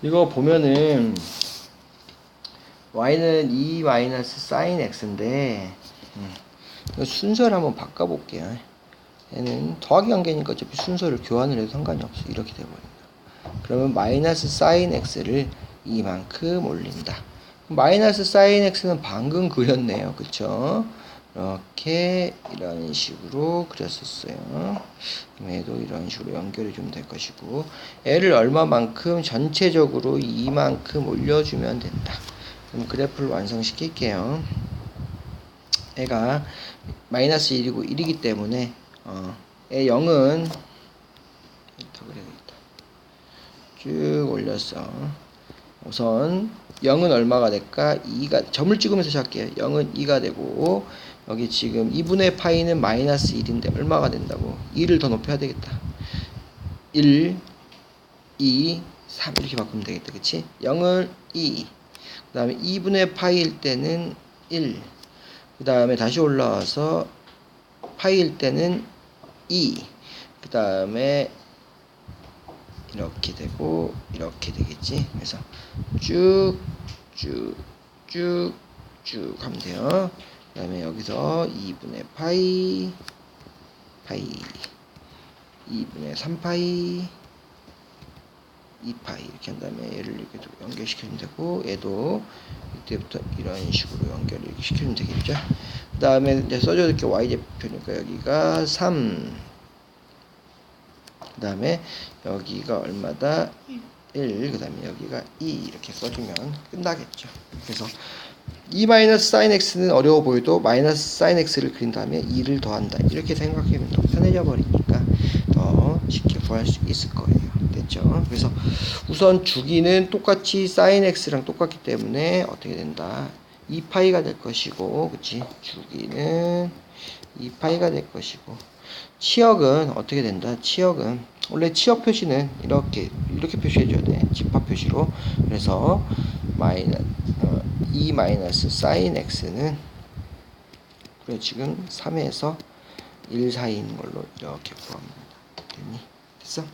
이거 보면은 y는 2 마이너스 사인 x인데 음, 순서를 한번 바꿔볼게요. 얘는 더하기 관계니까 어차피 순서를 교환을 해도 상관이 없어. 이렇게 돼버린다. 그러면 마이너스 사인 x를 이만큼 올린다. 마이너스 사인 x는 방금 그렸네요. 그쵸? 이렇게 이런 식으로 그렸었어요. 얘도 이런 식으로 연결해 주면 될 것이고 애를 얼마만큼 전체적으로 이만큼 올려주면 된다. 그럼 그래프를 완성시킬게요. 애가 마이너스 1이고 1이기 때문에 어, 애 0은 더 그려야겠다. 쭉 올렸어. 우선 0은 얼마가 될까? 2가 점을 찍으면서 시작할게요. 0은 2가 되고 여기 지금 2분의 파이는 마이너스 1인데 얼마가 된다고? 2를 더 높여야 되겠다. 1, 2, 3 이렇게 바꾸면 되겠다. 그치? 0을 2. 그 다음에 2분의 파이일 때는 1. 그 다음에 다시 올라와서 파이일 때는 2. 그 다음에 이렇게 되고 이렇게 되겠지. 그래서 쭉 쭉 쭉 쭉 하면 돼요. 그 다음에 여기서 2분의 파이 파이 2분의 3파이 2파이 이렇게 한 다음에 얘를 이렇게 또 연결시키면 되고 얘도 이때부터 이런 식으로 연결을 시키면 되겠죠. 그 다음에 이제 써줘야 될 게 y좌표니까 여기가 3. 그 다음에 여기가 얼마다? 1. 그 다음에 여기가 2. 이렇게 써주면 끝나겠죠. 그래서 2 마이너스 사인 x는 어려워 보여도 마이너스 사인 x를 그린 다음에 2를 더한다. 이렇게 생각하면 더 편해져 버리니까 더 쉽게 구할 수 있을 거예요. 됐죠? 그래서 우선 주기는 똑같이 사인 x랑 똑같기 때문에 어떻게 된다? 2파이가 될 것이고, 그치? 주기는 2파이가 될 것이고, 치역은 어떻게 된다? 치역은 원래 치역 표시는 이렇게 이렇게 표시해 줘야 돼. 집합 표시로. 그래서 마이너 어, 2 마이너스 사인 x는 그래 지금 3에서 1 사이인 걸로 이렇게 구합니다. 됐니? 됐어?